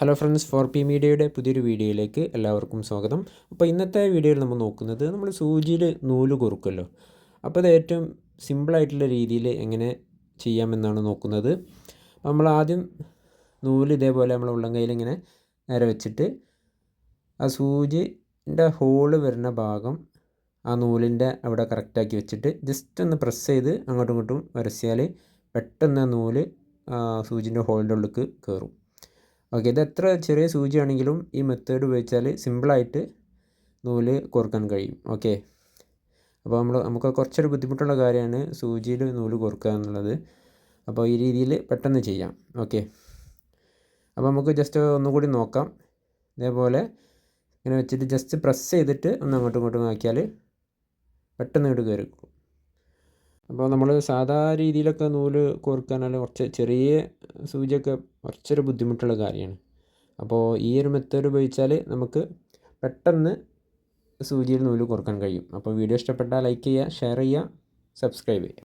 Hello friends four P മീഡിയയുടെ പുതിയൊരു വീഡിയോയിലേക്ക് എല്ലാവർക്കും സ്വാഗതം. അപ്പോൾ ഇന്നത്തെ വീഡിയോയിൽ നമ്മൾ നോക്കുന്നത് നമ്മൾ സൂചിയിൽ നൂൽ കുറുക്കല്ലോ. അപ്പോൾ അത് ഏറ്റവും സിമ്പിളായിട്ടുള്ള രീതിയിൽ എങ്ങനെ ചെയ്യാമെന്നാണ് നോക്കുന്നത്. നമ്മൾ ആദ്യം നൂൽ ഇതേപോലെ നമ്മൾ ഉള്ളം കയ്യിൽ ഇങ്ങനെ നേരെ വെച്ചിട്ട് ആ സൂചിന്റെ ഹോൾ വരുന്ന ഭാഗം ആ നൂലിന്റെ അവിടെ കറക്റ്റാക്കി വെച്ചിട്ട് ജസ്റ്റ് ഒന്ന് പ്രസ് ചെയ്ത് അങ്ങോട്ടും ഇങ്ങോട്ടും വരച്ചാൽ പെട്ടെന്ന് നൂൽ സൂചിന്റെ ഹോളിന്റെ ഉള്ളിൽ കയറും. ഓക്കെ ഇത് എത്ര ചെറിയ സൂചിയാണെങ്കിലും ഈ മെത്തേഡ് ഉപയോഗിച്ചാൽ സിമ്പിളായിട്ട് നൂൽ കോർക്കാൻ കഴിയും. ഓക്കെ. അപ്പോൾ നമ്മൾ നമുക്ക് കുറച്ചൊരു ബുദ്ധിമുട്ടുള്ള കാര്യമാണ് സൂചിയിൽ നൂൽ കോർക്കുക എന്നുള്ളത്. അപ്പോൾ ഈ രീതിയിൽ പെട്ടെന്ന് ചെയ്യാം. ഓക്കെ. അപ്പോൾ നമുക്ക് ജസ്റ്റ് ഒന്നുകൂടി നോക്കാം. ഇതേപോലെ ഇങ്ങനെ വെച്ചിട്ട് ജസ്റ്റ് പ്രസ് ചെയ്തിട്ട് ഒന്ന് അങ്ങോട്ടും ഇങ്ങോട്ടും ആക്കിയാൽ പെട്ടെന്ന് ഇങ്ങോട്ട് കയറി അപ്പോൾ നമ്മൾ സാധാ രീതിയിലൊക്കെ നൂൽ കോർക്കാനാൽ കുറച്ച് ചെറിയ സൂചിയൊക്കെ കുറച്ചൊരു ബുദ്ധിമുട്ടുള്ള കാര്യമാണ്. അപ്പോൾ ഈ ഒരു മെത്തേഡ് ഉപയോഗിച്ചാൽ നമുക്ക് പെട്ടെന്ന് സൂചിയിൽ നൂൽ കോർക്കാൻ കഴിയും. അപ്പോൾ വീഡിയോ ഇഷ്ടപ്പെട്ടാൽ ലൈക്ക് ചെയ്യുക ഷെയർ ചെയ്യുക സബ്സ്ക്രൈബ് ചെയ്യുക.